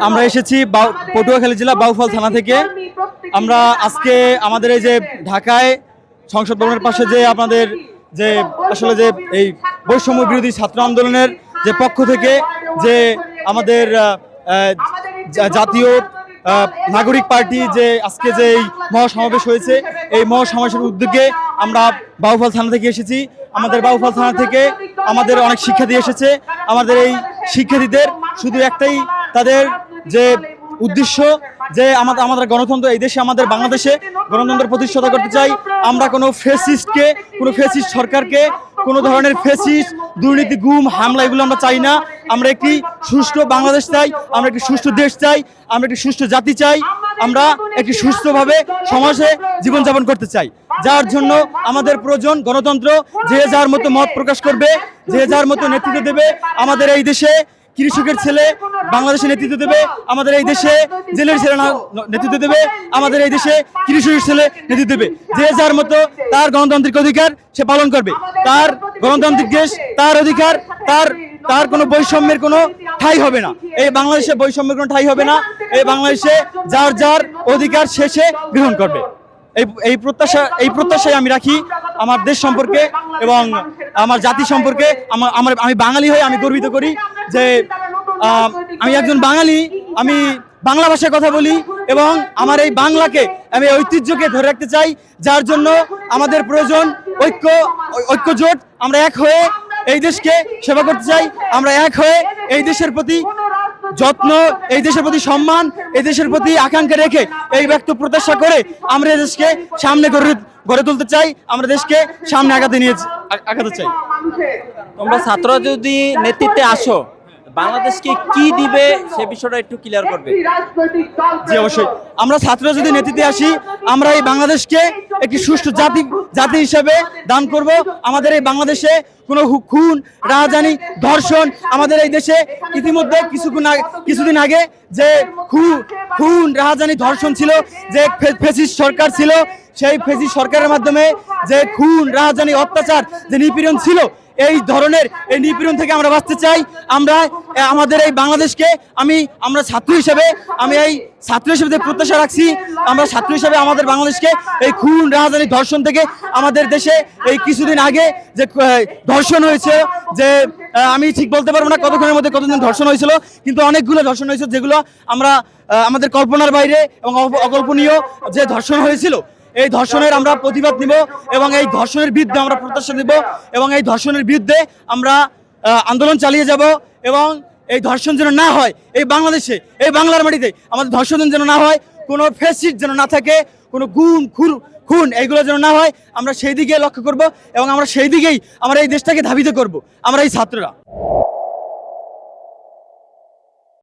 আমরা এসেছি বাউ- পটুয়াখালী জেলা বাউফল থানা থেকে। আমরা আজকে আমাদের এই যে ঢাকায় সংসদ ভবনের পাশে যে আপনাদের যে আসলে যে এই বৈষম্য বিরোধী ছাত্র আন্দোলনের যে পক্ষ থেকে যে আমাদের জাতীয় নাগরিক পার্টি যে আজকে যে এই মহাসমাবেশ হয়েছে, এই মহাসমাবেশের উদ্যোগে আমরা বাউফল থানা থেকে এসেছি। আমাদের বাউফল থানা থেকে আমাদের অনেক শিক্ষার্থী এসেছে। আমাদের এই শিক্ষার্থীদের শুধু একটাই তাদের যে উদ্দেশ্য যে আমাদের আমাদের গণতন্ত্র এই দেশে, আমাদের বাংলাদেশে গণতন্ত্র প্রতিষ্ঠাতা করতে চাই। আমরা কোনো ফেসিস্টকে কোনো ফেসিস্ট সরকারকে, কোনো ধরনের ফেসিস দুর্নীতি, গুম, হামলা এগুলো আমরা চাই না। আমরা একটি সুষ্ঠু বাংলাদেশ চাই, আমরা একটি সুষ্ঠু দেশ চাই, আমরা একটি সুষ্ঠু জাতি চাই, আমরা একটি সুস্থভাবে সমাজে জীবনযাপন করতে চাই। যার জন্য আমাদের প্রয়োজন গণতন্ত্র, যে যার মতো মত প্রকাশ করবে, যে যার মতো নেতৃত্ব দেবে আমাদের এই দেশে। কৃষকের ছেলে বাংলাদেশে নেতৃত্ব দেবে, আমাদের এই দেশে জেলের ছেলে নেতৃত্ব দেবে, আমাদের এই দেশে কৃষকের ছেলে নেতৃত্ব দেবে। যে যার মতো তার গণতান্ত্রিক অধিকার সে পালন করবে। তার গণতান্ত্রিক দেশ, তার অধিকার, তার তার কোনো বৈষম্যের কোনো ঠাই হবে না। এই বাংলাদেশে বৈষম্যের কোনো ঠাই হবে না। এই বাংলাদেশে যার যার অধিকার শেষে গ্রহণ করবে। এই এই প্রত্যাশা এই প্রত্যাশায় আমি রাখি আমার দেশ সম্পর্কে এবং আমার জাতি সম্পর্কে আমার আমার আমি বাঙালি হয়ে আমি গর্বিত করি যে আমি একজন বাঙালি আমি বাংলা ভাষায় কথা বলি এবং আমার এই বাংলাকে আমি ঐতিহ্যকে ধরে রাখতে চাই যার জন্য আমাদের প্রয়োজন ঐক্য ঐ- ঐক্যজোট। আমরা এক হয়ে এই দেশকে সেবা করতে চাই আমরা এক হয়ে এই দেশের প্রতি যত্ন, এই দেশের প্রতি সম্মান, এই দেশের প্রতি আকাঙ্ক্ষা রেখে এই ব্যক্ত প্রত্যাশা করে আমরা দেশকে সামনে গড়ে তুলতে চাই, আমরা দেশকে সামনে আগাতে নিয়ে আগাতে চাই। তোমরা ছাত্র যদি নেতৃত্বে আসো বাংলাদেশকে কি দিবে সে বিষয়টা একটু ক্লিয়ার করবে। জি অবশ্যই। আমরা ছাত্ররা যদি নেতৃত্বে আসি আমরা এই বাংলাদেশকে একটি সুষ্ঠু জাতি জাতি হিসেবে দান করব। আমাদের এই বাংলাদেশে কোনো খুন রাজধানী ধর্ষণ আমাদের এই দেশে ইতিমধ্যে কিছুক্ষণ আগে কিছুদিন আগে যে খুন রাজধানী ধর্ষণ ছিল যে ফেসিস সরকার ছিল সেই ফেসিস সরকারের মাধ্যমে যে খুন রাজধানী অত্যাচার যে নিপীড়ন ছিল এই ধরনের এই নিপীড়ন থেকে আমরা বাঁচতে চাই। আমরা আমাদের এই বাংলাদেশকে আমি, আমরা ছাত্র হিসেবে, আমি এই ছাত্র হিসেবে প্রত্যাশা রাখছি, আমরা ছাত্র হিসেবে আমাদের বাংলাদেশকে এই খুন, রাজধানী ধর্ষণ থেকে আমাদের দেশে এই কিছুদিন আগে যে ধর্ষণ হয়েছে, যে আমি ঠিক বলতে পারব না কতক্ষণের মধ্যে কতদিন ধর্ষণ হয়েছিল, কিন্তু অনেকগুলো ধর্ষণ হয়েছে যেগুলো আমরা আমাদের কল্পনার বাইরে এবং অকল্পনীয় যে ধর্ষণ হয়েছিল এই ধর্ষণের আমরা প্রতিবাদ নিব এবং এই ধর্ষণের বিরুদ্ধে আমরা প্রত্যাশা নিব এবং এই ধর্ষণের বিরুদ্ধে আমরা আন্দোলন চালিয়ে যাব এবং এই ধর্ষণ যেন না হয়, এই বাংলাদেশে, এই বাংলার মাটিতে আমাদের ধর্ষণ যেন না হয়, কোনো ফেসিট যেন না থাকে, কোনো গুম খুন খুন এইগুলো যেন না হয়, আমরা সেই দিকে লক্ষ্য করব এবং আমরা সেই দিকেই আমরা এই দেশটাকে ধাবিত করব, আমরা এই ছাত্ররা।